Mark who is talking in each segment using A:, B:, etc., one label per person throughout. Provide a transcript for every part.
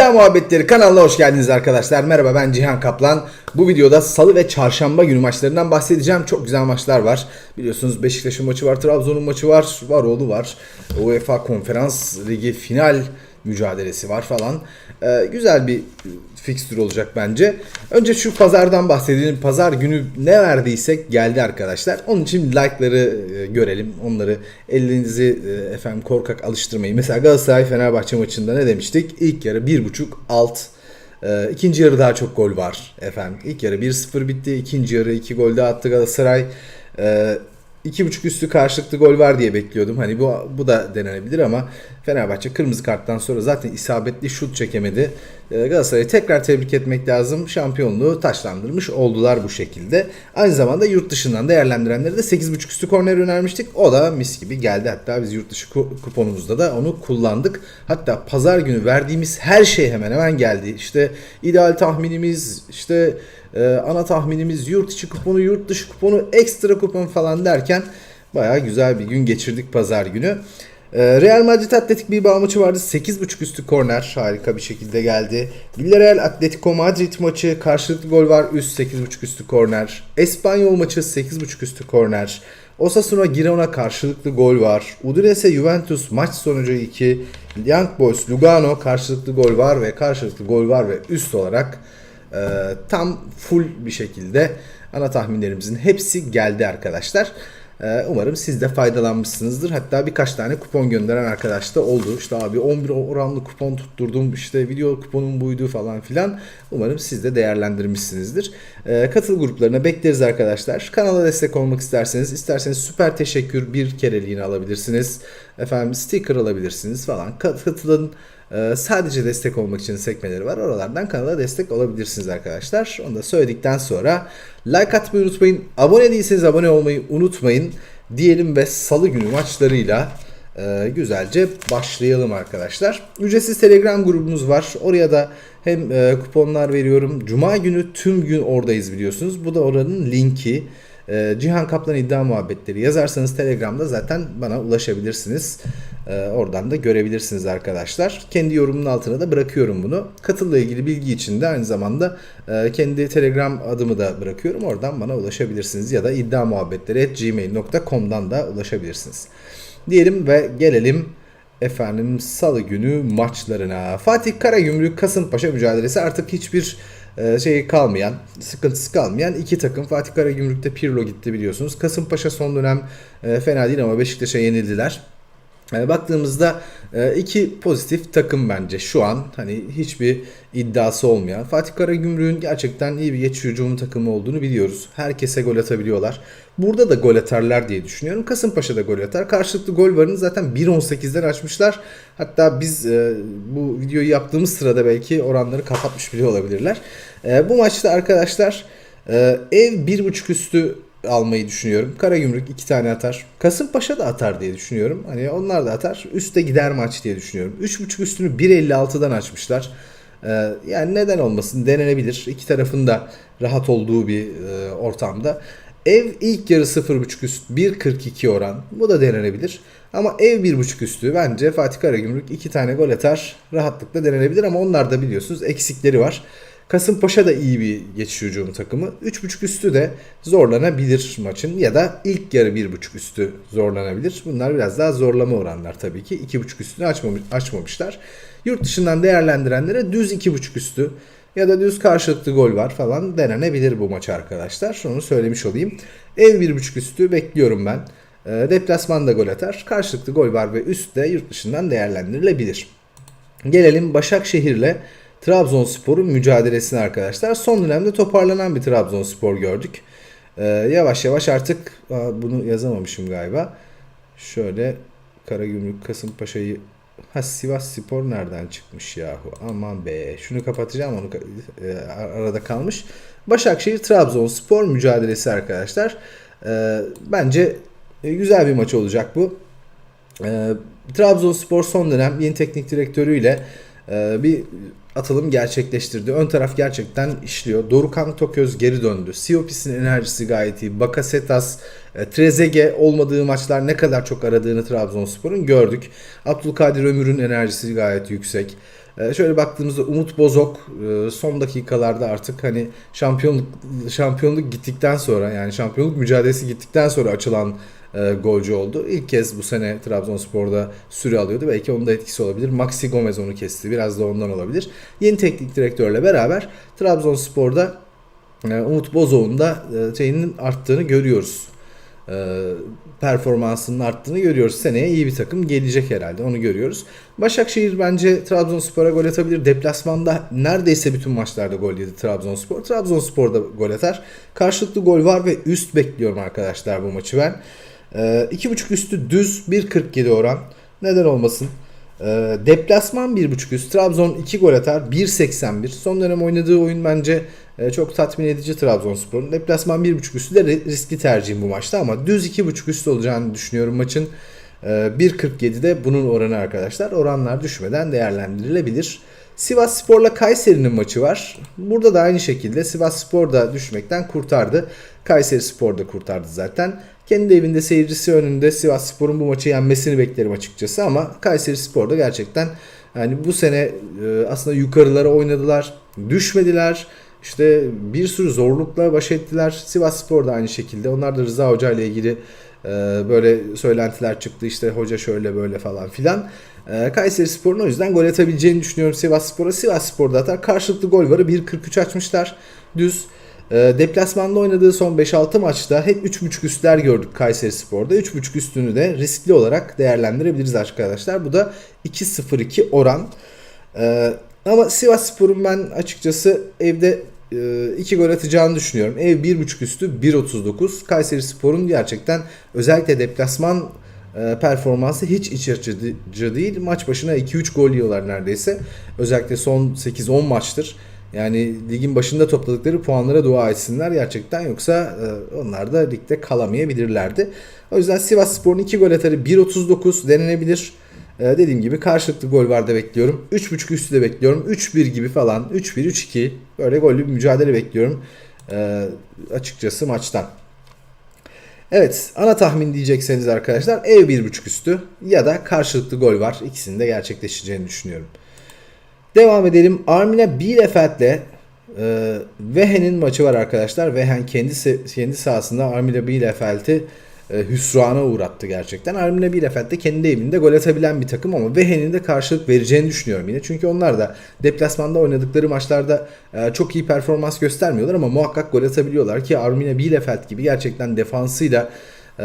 A: İddia Muhabbetleri kanalına hoş geldiniz arkadaşlar. Merhaba ben Cihan Kaplan. Bu videoda salı ve çarşamba günü maçlarından bahsedeceğim. Çok güzel maçlar var. Biliyorsunuz Beşiktaş'ın maçı var, Trabzon'un maçı var, Varoğlu var. UEFA Konferans Ligi final mücadelesi var falan. Ee, güzel bir fikstür olacak bence. Önce şu pazardan bahsedelim. Pazar günü ne verdiysek geldi arkadaşlar. Onun için like'ları e, görelim. Onları elinizi e, efendim korkak alıştırmayın. Mesela Galatasaray Fenerbahçe maçında ne demiştik? İlk yarı 1.5 alt e, ikinci yarı daha çok gol var efendim. İlk yarı 1-0 bitti. ikinci yarı 2 gol daha attı Galatasaray. E, 2.5 üstü karşılıklı gol var diye bekliyordum. Hani bu bu da denenebilir ama Fenerbahçe kırmızı karttan sonra zaten isabetli şut çekemedi. Ee, Galatasaray'ı tekrar tebrik etmek lazım. Şampiyonluğu taşlandırmış oldular bu şekilde. Aynı zamanda yurt dışından değerlendirenlere de 8.5 üstü korner önermiştik. O da mis gibi geldi. Hatta biz yurt dışı kuponumuzda da onu kullandık. Hatta pazar günü verdiğimiz her şey hemen hemen geldi. İşte ideal tahminimiz, işte ee, ana tahminimiz yurt içi kuponu, yurt dışı kuponu, ekstra kupon falan derken bayağı güzel bir gün geçirdik pazar günü. Ee, Real Madrid Atletik Bilbao maçı vardı. 8.5 üstü korner harika bir şekilde geldi. Villarreal Atletico Madrid maçı karşılıklı gol var. Üst 8.5 üstü korner. Espanyol maçı 8.5 üstü korner. Osasuna Girona karşılıklı gol var. Udinese Juventus maç sonucu 2. Young Boys Lugano karşılıklı gol var ve karşılıklı gol var ve üst olarak ee, tam full bir şekilde ana tahminlerimizin hepsi geldi arkadaşlar. Ee, umarım siz de faydalanmışsınızdır. Hatta birkaç tane kupon gönderen arkadaş da oldu. İşte abi 11 oranlı kupon tutturdum. işte video kuponum buydu falan filan. Umarım siz de değerlendirmişsinizdir. Ee, katıl gruplarına bekleriz arkadaşlar. Kanala destek olmak isterseniz, isterseniz süper teşekkür bir kereliğini alabilirsiniz. Efendim sticker alabilirsiniz falan. Katılın. Ee, sadece destek olmak için sekmeleri var. Oralardan kanala destek olabilirsiniz arkadaşlar. Onu da söyledikten sonra like atmayı unutmayın. Abone değilseniz abone olmayı unutmayın. Diyelim ve salı günü maçlarıyla e, güzelce başlayalım arkadaşlar. Ücretsiz Telegram grubumuz var. Oraya da hem e, kuponlar veriyorum. Cuma günü tüm gün oradayız biliyorsunuz. Bu da oranın linki. Ee, Cihan Kaplan iddia muhabbetleri yazarsanız Telegram'da zaten bana ulaşabilirsiniz. Ee, oradan da görebilirsiniz arkadaşlar. Kendi yorumun altına da bırakıyorum bunu. Katılla ilgili bilgi için de aynı zamanda e, kendi Telegram adımı da bırakıyorum. Oradan bana ulaşabilirsiniz ya da iddia muhabbetleri gmail.com'dan da ulaşabilirsiniz. Diyelim ve gelelim efendim salı günü maçlarına. Fatih Karagümrük Kasımpaşa mücadelesi artık hiçbir şey kalmayan, sıkıntısı kalmayan iki takım. Fatih Karagümrük'te Pirlo gitti biliyorsunuz. Kasımpaşa son dönem e, fena değil ama Beşiktaş'a yenildiler. Yani baktığımızda e, iki pozitif takım bence şu an hani hiçbir iddiası olmayan. Fatih Karagümrük'ün gerçekten iyi bir geçiş hücumu takımı olduğunu biliyoruz. Herkese gol atabiliyorlar. Burada da gol atarlar diye düşünüyorum. Kasımpaşa da gol atar. Karşılıklı gol varını zaten 1.18'den açmışlar. Hatta biz e, bu videoyu yaptığımız sırada belki oranları kapatmış bile olabilirler. E, bu maçta arkadaşlar e, ev 1.5 üstü almayı düşünüyorum. Karagümrük iki tane atar. Kasımpaşa da atar diye düşünüyorum. Hani onlar da atar. Üste gider maç diye düşünüyorum. 3.5 üstünü 1.56'dan açmışlar. Ee, yani neden olmasın denenebilir. İki tarafın da rahat olduğu bir e, ortamda. Ev ilk yarı 0.5 üst 1.42 oran. Bu da denenebilir. Ama ev 1.5 üstü bence Fatih Karagümrük iki tane gol atar. Rahatlıkla denenebilir ama onlar da biliyorsunuz eksikleri var. Kasımpaşa da iyi bir geçiş hücumu takımı. 3.5 üstü de zorlanabilir maçın ya da ilk yarı 1.5 üstü zorlanabilir. Bunlar biraz daha zorlama oranlar tabii ki. 2.5 üstünü açmamış, açmamışlar. Yurt dışından değerlendirenlere düz 2.5 üstü ya da düz karşılıklı gol var falan denenebilir bu maç arkadaşlar. Onu söylemiş olayım. Ev 1.5 üstü bekliyorum ben. E, deplasmanda gol atar. Karşılıklı gol var ve üst de yurt dışından değerlendirilebilir. Gelelim Başakşehir'le Trabzonspor'un mücadelesine arkadaşlar. Son dönemde toparlanan bir Trabzonspor gördük. Ee, yavaş yavaş artık bunu yazamamışım galiba. Şöyle Karagümrük Kasımpaşa'yı Ha Sivas Spor nereden çıkmış yahu? Aman be. Şunu kapatacağım onu e, arada kalmış. Başakşehir Trabzonspor mücadelesi arkadaşlar. Ee, bence e, güzel bir maç olacak bu. Ee, Trabzonspor son dönem yeni teknik direktörüyle e, bir atılım gerçekleştirdi. Ön taraf gerçekten işliyor. Dorukan Toköz geri döndü. Siopis'in enerjisi gayet iyi. Bakasetas, e, Trezeguet olmadığı maçlar ne kadar çok aradığını Trabzonspor'un gördük. Abdülkadir Ömür'ün enerjisi gayet yüksek. E, şöyle baktığımızda Umut Bozok e, son dakikalarda artık hani şampiyonluk şampiyonluk gittikten sonra yani şampiyonluk mücadelesi gittikten sonra açılan e, golcü oldu. İlk kez bu sene Trabzonspor'da süre alıyordu. Belki onun da etkisi olabilir. Maxi Gomez onu kesti. Biraz da ondan olabilir. Yeni teknik direktörle beraber Trabzonspor'da e, Umut Bozok'un da e, şeyinin arttığını görüyoruz. E, performansının arttığını görüyoruz. Seneye iyi bir takım gelecek herhalde. Onu görüyoruz. Başakşehir bence Trabzonspor'a gol atabilir. Deplasmanda neredeyse bütün maçlarda gol yedi Trabzonspor. Trabzonspor'da gol atar. Karşılıklı gol var ve üst bekliyorum arkadaşlar bu maçı ben. E, 2.5 üstü düz 1.47 oran. Neden olmasın? E, deplasman 1.5 üst. Trabzon 2 gol atar. 1.81. Son dönem oynadığı oyun bence e, çok tatmin edici Trabzonspor'un. Deplasman 1.5 üstü de riskli tercihim bu maçta ama düz 2.5 üstü olacağını düşünüyorum maçın. E, 1.47'de bunun oranı arkadaşlar. Oranlar düşmeden değerlendirilebilir. Sivas Spor'la Kayseri'nin maçı var. Burada da aynı şekilde Sivas Spor da düşmekten kurtardı. Kayseri Spor da kurtardı zaten. Kendi evinde seyircisi önünde Sivas Spor'un bu maçı yenmesini beklerim açıkçası ama Kayseri Spor da gerçekten yani bu sene e, aslında yukarılara oynadılar. Düşmediler. İşte bir sürü zorlukla baş ettiler. Sivas Spor da aynı şekilde. Onlar da Rıza Hoca ile ilgili e, böyle söylentiler çıktı. İşte hoca şöyle böyle falan filan. E, Kayseri Spor'un o yüzden gol atabileceğini düşünüyorum Sivas Spor'a. Sivas Spor'da atar. Karşılıklı gol varı 1.43 açmışlar. Düz. E, deplasmanda oynadığı son 5-6 maçta hep 3.5 üstler gördük Kayseri Spor'da. 3.5 üstünü de riskli olarak değerlendirebiliriz arkadaşlar. Bu da 2.02 oran. E, ama Sivas Spor'un ben açıkçası evde 2 gol atacağını düşünüyorum. Ev 1.5 üstü 1.39. Kayseri Spor'un gerçekten özellikle deplasman e, performansı hiç iç açıcı değil. Maç başına 2-3 gol yiyorlar neredeyse. Özellikle son 8-10 maçtır. Yani ligin başında topladıkları puanlara dua etsinler gerçekten yoksa e, onlar da ligde kalamayabilirlerdi. O yüzden Sivas Spor'un 2 gol atarı 1.39 denenebilir. Ee, dediğim gibi karşılıklı gol var da bekliyorum. 3.5 üstü de bekliyorum. 3-1 gibi falan. 3-1, 3-2 böyle gollü bir mücadele bekliyorum. Ee, açıkçası maçtan. Evet ana tahmin diyecekseniz arkadaşlar ev 1.5 üstü ya da karşılıklı gol var. İkisinin de gerçekleşeceğini düşünüyorum. Devam edelim. Armina Bielefeld'le e, Vehen'in maçı var arkadaşlar. Vehen kendi, kendi sahasında Armina Bielefeld'i e, hüsrana uğrattı gerçekten. Arminia Bielefeld de kendi evinde gol atabilen bir takım ama Vehen'in de karşılık vereceğini düşünüyorum yine. Çünkü onlar da deplasmanda oynadıkları maçlarda e, çok iyi performans göstermiyorlar ama muhakkak gol atabiliyorlar ki Arminia Bielefeld gibi gerçekten defansıyla e,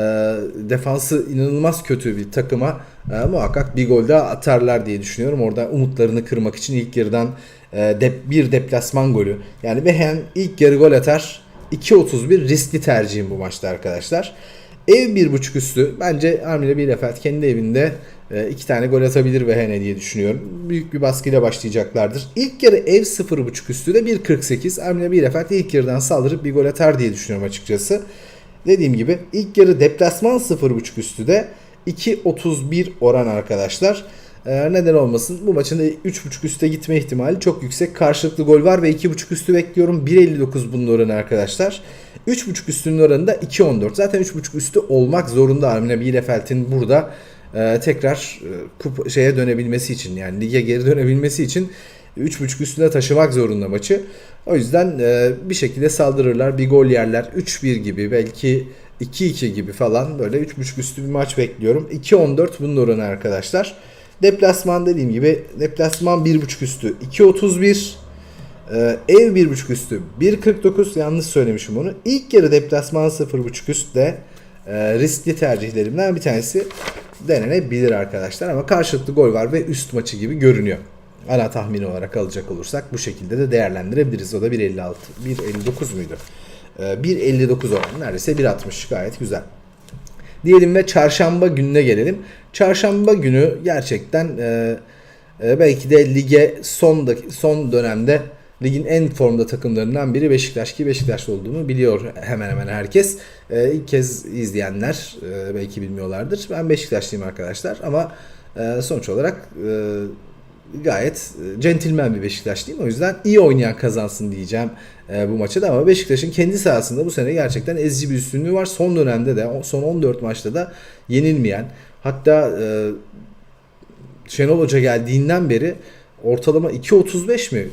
A: defansı inanılmaz kötü bir takıma e, muhakkak bir gol daha atarlar diye düşünüyorum. Orada umutlarını kırmak için ilk yarıdan e, de, bir deplasman golü. Yani Vehen ilk yarı gol atar. 2.31 riskli tercihim bu maçta arkadaşlar. Ev bir buçuk üstü. Bence Arminia Bielefeld kendi evinde e, iki tane gol atabilir ve Hene diye düşünüyorum. Büyük bir baskıyla başlayacaklardır. İlk yarı ev 0.5 üstü de 1.48. Arminia Bielefeld ilk yarıdan saldırıp bir gol atar diye düşünüyorum açıkçası. Dediğim gibi ilk yarı deplasman 0.5 üstü de 2.31 oran arkadaşlar. Ee, neden olmasın? Bu maçın da 3.5 üste gitme ihtimali çok yüksek. Karşılıklı gol var ve 2.5 üstü bekliyorum. 1.59 bunun oranı arkadaşlar. 3.5 üstünün oranı da 2.14. Zaten 3.5 üstü olmak zorunda Armina Bielefeld'in burada e, tekrar e, kup şeye dönebilmesi için yani lige geri dönebilmesi için 3.5 üstüne taşımak zorunda maçı. O yüzden e, bir şekilde saldırırlar. Bir gol yerler. 3-1 gibi belki 2-2 gibi falan böyle 3.5 üstü bir maç bekliyorum. 2-14 bunun oranı arkadaşlar. Deplasman dediğim gibi deplasman 1.5 üstü 2.31 ee, ev 1.5 üstü 1.49 yanlış söylemişim onu. İlk yarı deplasman 0.5 üst de e, riskli tercihlerimden bir tanesi denenebilir arkadaşlar. Ama karşılıklı gol var ve üst maçı gibi görünüyor. Ana tahmini olarak alacak olursak bu şekilde de değerlendirebiliriz. O da 1.56 1.59 muydu? Ee, 1.59 oran neredeyse 1.60 gayet güzel. Diyelim ve çarşamba gününe gelelim. Çarşamba günü gerçekten e, e, belki de lige son son dönemde ligin en formda takımlarından biri Beşiktaş ki Beşiktaşlı olduğunu biliyor hemen hemen herkes. E, ilk kez izleyenler e, belki bilmiyorlardır. Ben Beşiktaşlıyım arkadaşlar ama sonuç olarak gayet e, centilmen bir Beşiktaşlıyım. O yüzden iyi oynayan kazansın diyeceğim e, bu maçta da ama Beşiktaş'ın kendi sahasında bu sene gerçekten ezici bir üstünlüğü var. Son dönemde de son 14 maçta da yenilmeyen hatta e, Şenol Hoca geldiğinden beri ortalama 2.35 mi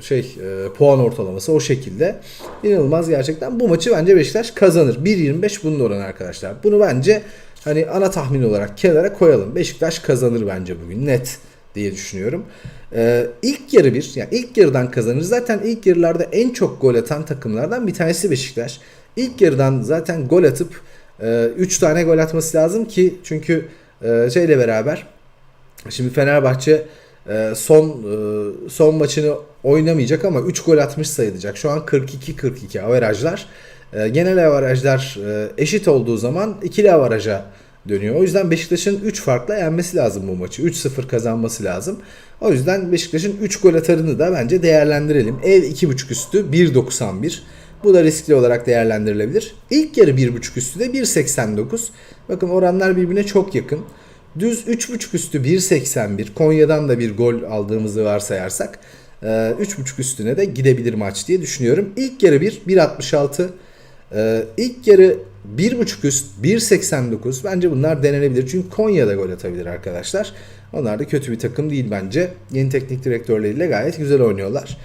A: şey e, puan ortalaması o şekilde. İnanılmaz gerçekten. Bu maçı bence Beşiktaş kazanır. 1.25 bunun oranı arkadaşlar. Bunu bence hani ana tahmin olarak kenara koyalım. Beşiktaş kazanır bence bugün net diye düşünüyorum. Ee, ilk yarı bir, yani ilk yarıdan kazanır. Zaten ilk yarılarda en çok gol atan takımlardan bir tanesi Beşiktaş. İlk yarıdan zaten gol atıp 3 tane gol atması lazım ki çünkü e, şeyle beraber şimdi Fenerbahçe e, son e, son maçını oynamayacak ama 3 gol atmış sayılacak. Şu an 42-42 averajlar. E, genel averajlar e, eşit olduğu zaman ikili averaja dönüyor. O yüzden Beşiktaş'ın 3 farkla yenmesi lazım bu maçı. 3-0 kazanması lazım. O yüzden Beşiktaş'ın 3 gol atarını da bence değerlendirelim. Ev 2.5 üstü 1.91. Bu da riskli olarak değerlendirilebilir. İlk yarı 1.5 üstü de 1.89. Bakın oranlar birbirine çok yakın. Düz 3.5 üstü 1.81. Konya'dan da bir gol aldığımızı varsayarsak 3.5 üstüne de gidebilir maç diye düşünüyorum. İlk yarı 1 1.66. Ee, ilk yarı 1.5 üst 1.89 bence bunlar denenebilir. Çünkü Konya'da gol atabilir arkadaşlar. Onlar da kötü bir takım değil bence. Yeni teknik direktörleriyle gayet güzel oynuyorlar.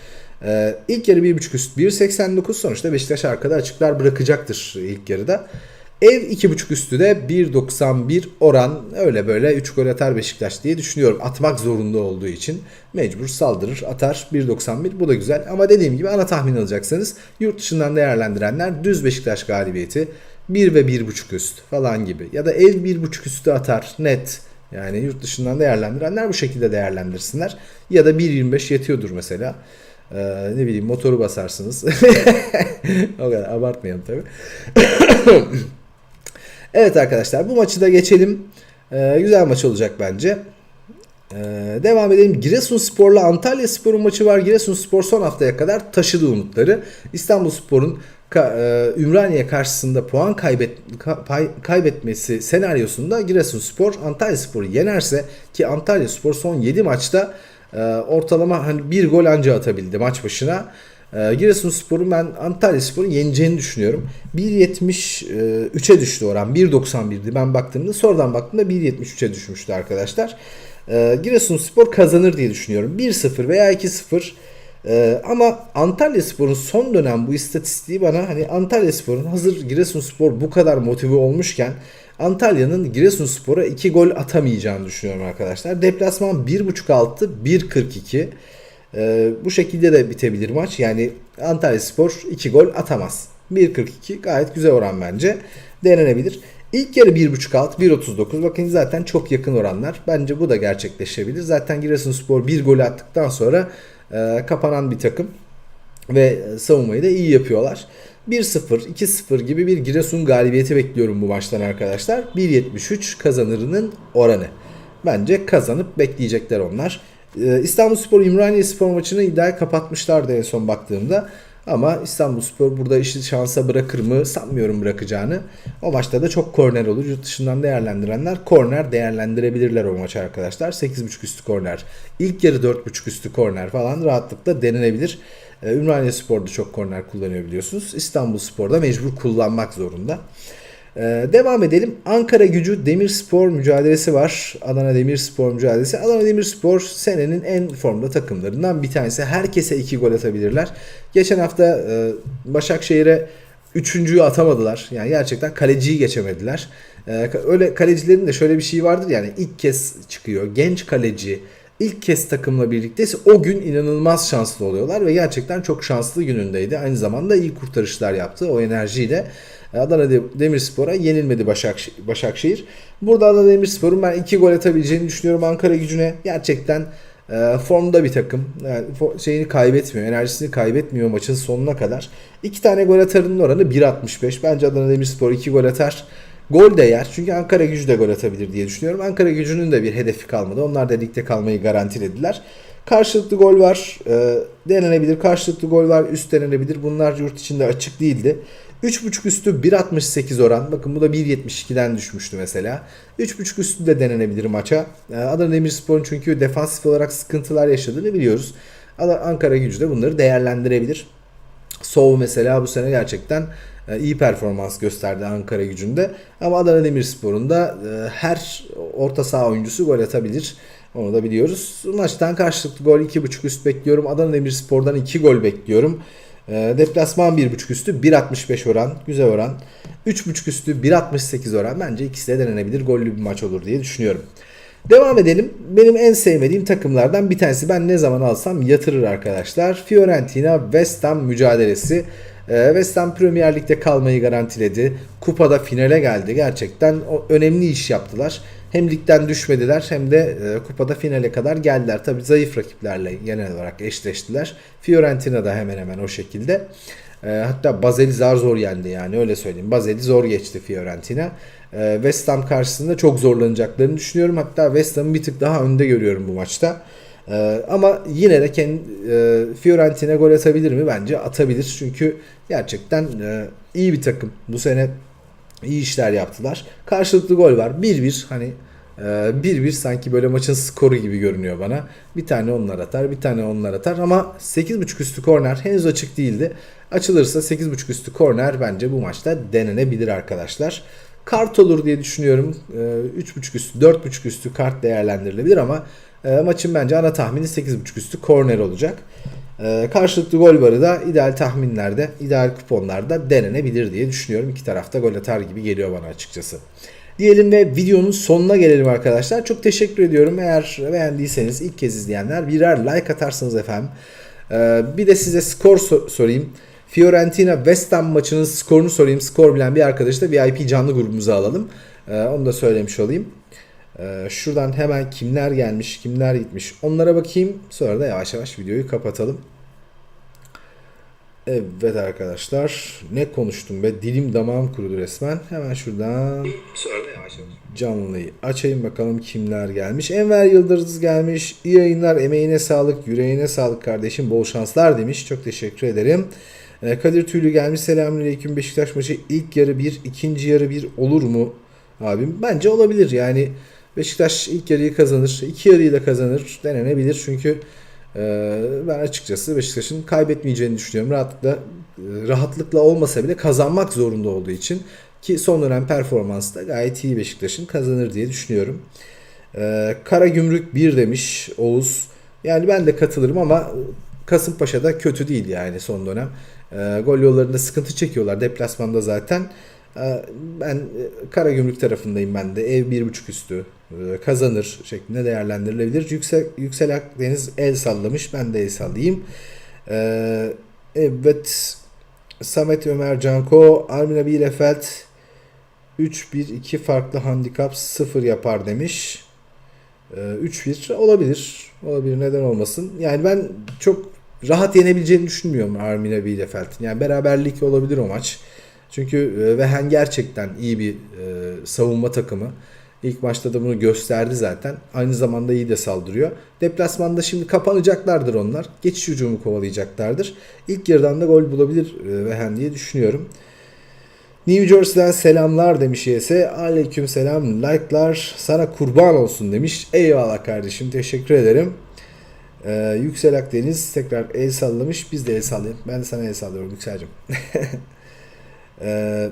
A: Ee, ilk yarı 1.5 üst 1.89 sonuçta Beşiktaş arkada açıklar bırakacaktır ilk yarıda. Ev 2.5 üstü de 1.91 oran öyle böyle 3 gol atar Beşiktaş diye düşünüyorum. Atmak zorunda olduğu için mecbur saldırır atar 1.91 bu da güzel. Ama dediğim gibi ana tahmin alacaksanız yurt dışından değerlendirenler düz Beşiktaş galibiyeti 1 ve 1.5 üst falan gibi. Ya da ev 1.5 üstü atar net. Yani yurt dışından değerlendirenler bu şekilde değerlendirsinler. Ya da 1.25 yetiyordur mesela. Ee, ne bileyim motoru basarsınız. o kadar abartmayalım tabii. evet arkadaşlar bu maçı da geçelim. Ee, güzel maç olacak bence. Ee, devam edelim. Giresunspor'la Antalya Spor'un maçı var. Giresunspor son haftaya kadar taşıdı umutları. İstanbulspor'un Ümraniye karşısında puan kaybet kaybetmesi senaryosunda Giresunspor Antalyaspor'u yenerse ki Antalyaspor son 7 maçta e, ortalama hani bir gol anca atabildi maç başına. E, Giresunspor'un ben Antalyaspor'un yeneceğini düşünüyorum. 1.73'e düştü oran. 1.91'di ben baktığımda. Sonradan baktığımda 1.73'e düşmüştü arkadaşlar. E, Giresunspor kazanır diye düşünüyorum. 1-0 veya 2-0 ee, ama Antalya Spor'un son dönem bu istatistiği bana hani Antalya Spor'un hazır Giresunspor bu kadar motive olmuşken Antalya'nın Giresunspor'a 2 gol atamayacağını düşünüyorum arkadaşlar. Deplasman 1.5 altı 1.42. Ee, bu şekilde de bitebilir maç. Yani Antalya Spor 2 gol atamaz. 1.42 gayet güzel oran bence. Denenebilir. İlk yarı 1.5 alt 1.39. Bakın zaten çok yakın oranlar. Bence bu da gerçekleşebilir. Zaten Giresunspor 1 gol attıktan sonra e, kapanan bir takım ve savunmayı da iyi yapıyorlar. 1-0, 2-0 gibi bir Giresun galibiyeti bekliyorum bu maçtan arkadaşlar. 1.73 kazanırının oranı. Bence kazanıp bekleyecekler onlar. Ee, İstanbulspor İmraniye Spor maçını iddiaya kapatmışlardı en son baktığımda. Ama İstanbulspor burada işi şansa bırakır mı sanmıyorum bırakacağını. O maçta da çok korner olur. Yurt dışından değerlendirenler korner değerlendirebilirler o maçı arkadaşlar. 8.5 üstü korner. İlk yarı 4.5 üstü korner falan rahatlıkla denenebilir. Ee, Ümraniye Spor'da çok korner kullanıyor biliyorsunuz. İstanbul Spor'da mecbur kullanmak zorunda. Ee, devam edelim. Ankara gücü Demirspor mücadelesi var. Adana Demirspor mücadelesi. Adana Demirspor senenin en formda takımlarından bir tanesi. Herkese iki gol atabilirler. Geçen hafta e, Başakşehir'e üçüncüyü atamadılar. Yani gerçekten kaleciyi geçemediler. Ee, öyle kalecilerin de şöyle bir şey vardır yani ilk kez çıkıyor. Genç kaleci ilk kez takımla birlikteyse o gün inanılmaz şanslı oluyorlar ve gerçekten çok şanslı günündeydi. Aynı zamanda iyi kurtarışlar yaptı o enerjiyle. Adana Demirspor'a yenilmedi Başakşehir. Başakşehir. Burada Adana Demirspor'un ben iki gol atabileceğini düşünüyorum Ankara gücüne. Gerçekten e, formda bir takım. Yani şeyini kaybetmiyor, enerjisini kaybetmiyor maçın sonuna kadar. İki tane gol atarının oranı 1.65. Bence Adana Demirspor iki gol atar. Gol de yer. Çünkü Ankara gücü de gol atabilir diye düşünüyorum. Ankara gücünün de bir hedefi kalmadı. Onlar da ligde kalmayı garantilediler. Karşılıklı gol var. E, denenebilir. Karşılıklı gol var. Üst denenebilir. Bunlar yurt içinde açık değildi. 3.5 üstü 1.68 oran. Bakın bu da 1.72'den düşmüştü mesela. 3.5 üstü de denenebilir maça. Adana Demirspor'un çünkü defansif olarak sıkıntılar yaşadığını biliyoruz. Ankara gücü de bunları değerlendirebilir. Sov mesela bu sene gerçekten iyi performans gösterdi Ankara gücünde. Ama Adana Demirspor'un da her orta saha oyuncusu gol atabilir. Onu da biliyoruz. Maçtan karşılıklı gol 2.5 üst bekliyorum. Adana Demirspor'dan 2 gol bekliyorum. E, deplasman 1.5 üstü 1.65 oran. Güzel oran. 3.5 üstü 1.68 oran. Bence ikisi de denenebilir. Gollü bir maç olur diye düşünüyorum. Devam edelim. Benim en sevmediğim takımlardan bir tanesi. Ben ne zaman alsam yatırır arkadaşlar. Fiorentina West Ham mücadelesi. Ee, West Ham Premier Lig'de kalmayı garantiledi. Kupada finale geldi. Gerçekten önemli iş yaptılar. Hem ligden düşmediler hem de e, kupada finale kadar geldiler. Tabi zayıf rakiplerle genel olarak eşleştiler. Fiorentina da hemen hemen o şekilde. E, hatta Bazel'i zar zor yendi yani öyle söyleyeyim. Bazel'i zor geçti Fiorentina. E, West Ham karşısında çok zorlanacaklarını düşünüyorum. Hatta West Ham'ı bir tık daha önde görüyorum bu maçta. E, ama yine de kendi, e, Fiorentina gol atabilir mi? Bence atabilir. Çünkü gerçekten e, iyi bir takım. Bu sene iyi işler yaptılar. Karşılıklı gol var. 1-1 hani e, 1-1 sanki böyle maçın skoru gibi görünüyor bana. Bir tane onlar atar, bir tane onlar atar ama 8.5 üstü korner henüz açık değildi. Açılırsa 8.5 üstü korner bence bu maçta denenebilir arkadaşlar. Kart olur diye düşünüyorum. E, 3.5 üstü, 4.5 üstü kart değerlendirilebilir ama e, maçın bence ana tahmini 8.5 üstü korner olacak. Ee, karşılıklı gol varı da ideal tahminlerde, ideal kuponlarda denenebilir diye düşünüyorum. İki tarafta gol atar gibi geliyor bana açıkçası. Diyelim ve videonun sonuna gelelim arkadaşlar. Çok teşekkür ediyorum. Eğer beğendiyseniz ilk kez izleyenler birer like atarsanız efendim. Ee, bir de size skor so- sorayım. Fiorentina West Ham maçının skorunu sorayım. Skor bilen bir arkadaşı da VIP canlı grubumuza alalım. Ee, onu da söylemiş olayım. Ee, şuradan hemen kimler gelmiş, kimler gitmiş onlara bakayım. Sonra da yavaş yavaş videoyu kapatalım. Evet arkadaşlar ne konuştum be dilim damağım kurudu resmen. Hemen şuradan canlıyı açayım bakalım kimler gelmiş. Enver Yıldız gelmiş. İyi yayınlar, emeğine sağlık, yüreğine sağlık kardeşim. Bol şanslar demiş. Çok teşekkür ederim. Ee, Kadir Tüylü gelmiş. Selamünaleyküm. Beşiktaş maçı ilk yarı bir, ikinci yarı bir olur mu abim? Bence olabilir. Yani Beşiktaş ilk yarıyı kazanır. iki yarıyı da kazanır. Denenebilir. Çünkü e, ben açıkçası Beşiktaş'ın kaybetmeyeceğini düşünüyorum. Rahatlıkla, e, rahatlıkla olmasa bile kazanmak zorunda olduğu için ki son dönem performansı da gayet iyi Beşiktaş'ın kazanır diye düşünüyorum. Ee, Kara Gümrük 1 demiş Oğuz. Yani ben de katılırım ama Kasımpaşa'da kötü değil yani son dönem. Ee, gol yollarında sıkıntı çekiyorlar deplasmanda zaten. Ee, ben e, Kara Gümrük tarafındayım ben de. Ev 1.5 üstü e, kazanır şeklinde değerlendirilebilir. Yüksel, Yüksel Akdeniz el sallamış. Ben de el sallayayım. Ee, evet Samet Ömer Canko, Armina Bielefeld 3-1-2 farklı handikap 0 yapar demiş. Ee, 3-1 olabilir. Olabilir neden olmasın. Yani ben çok rahat yenebileceğini düşünmüyorum Armina Bielefeld'in. Yani beraberlik olabilir o maç. Çünkü Wehen gerçekten iyi bir e, savunma takımı. İlk maçta da bunu gösterdi zaten. Aynı zamanda iyi de saldırıyor. Deplasmanda şimdi kapanacaklardır onlar. Geçiş hücumu kovalayacaklardır. İlk yarıdan da gol bulabilir Wehen diye düşünüyorum. New Jersey'den selamlar demiş YS. Aleyküm selam. Like'lar sana kurban olsun demiş. Eyvallah kardeşim. Teşekkür ederim. Ee, Yüksel Akdeniz tekrar el sallamış. Biz de el sallayalım. Ben de sana el sallıyorum Yüksel'cim. ee,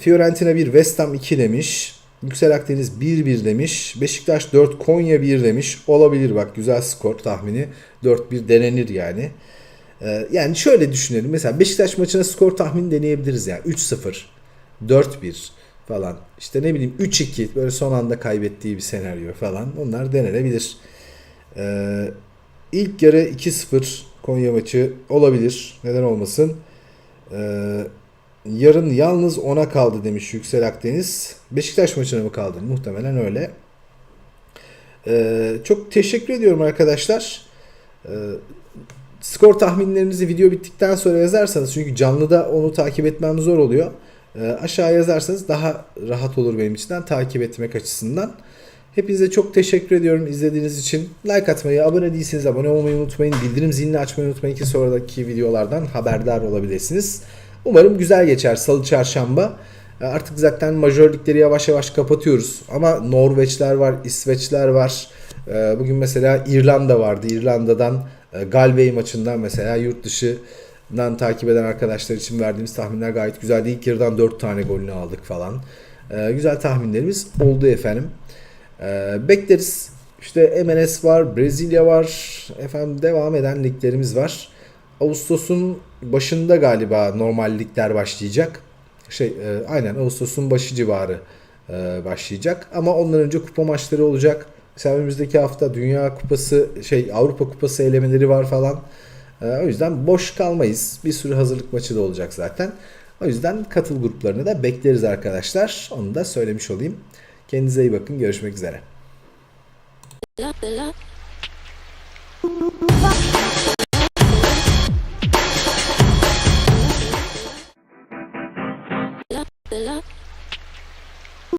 A: Fiorentina 1, West Ham 2 demiş. Yüksel Akdeniz 1-1 demiş. Beşiktaş 4, Konya 1 demiş. Olabilir bak güzel skor tahmini. 4-1 denenir yani. Ee, yani şöyle düşünelim. Mesela Beşiktaş maçına skor tahmini deneyebiliriz yani. 3-0, 4-1 falan. İşte ne bileyim 3-2 böyle son anda kaybettiği bir senaryo falan. Onlar denenebilir. Ee, ilk yarı 2-0 Konya maçı olabilir. Neden olmasın? Ee, yarın yalnız 10'a kaldı demiş Yüksel Akdeniz. Beşiktaş maçına mı kaldı? Muhtemelen öyle. Ee, çok teşekkür ediyorum arkadaşlar. Ee, skor tahminlerinizi video bittikten sonra yazarsanız çünkü canlıda onu takip etmem zor oluyor. Ee, aşağı yazarsanız daha rahat olur benim için takip etmek açısından. Hepinize çok teşekkür ediyorum izlediğiniz için. Like atmayı, abone değilseniz abone olmayı unutmayın. Bildirim zilini açmayı unutmayın ki sonraki videolardan haberdar olabilirsiniz. Umarım güzel geçer salı çarşamba. Ee, Artık zaten majörlükleri yavaş yavaş kapatıyoruz. Ama Norveçler var, İsveçler var. Ee, Bugün mesela İrlanda vardı. İrlanda'dan e, Galway maçından mesela yurt dışından takip eden arkadaşlar için verdiğimiz tahminler gayet güzeldi. İlk yarıdan 4 tane golünü aldık falan. Güzel tahminlerimiz oldu efendim. Ee, Bekleriz. İşte MNS var, Brezilya var. Efendim devam eden liglerimiz var. Ağustos'un başında galiba normal ligler başlayacak. Şey e, aynen Ağustos'un başı civarı e, başlayacak. Ama ondan önce kupa maçları olacak. Mesela önümüzdeki hafta Dünya Kupası şey Avrupa Kupası elemeleri var falan. E, o yüzden boş kalmayız. Bir sürü hazırlık maçı da olacak zaten. O yüzden katıl gruplarını da bekleriz arkadaşlar. Onu da söylemiş olayım. Kendinize iyi bakın. Görüşmek üzere.
B: Love.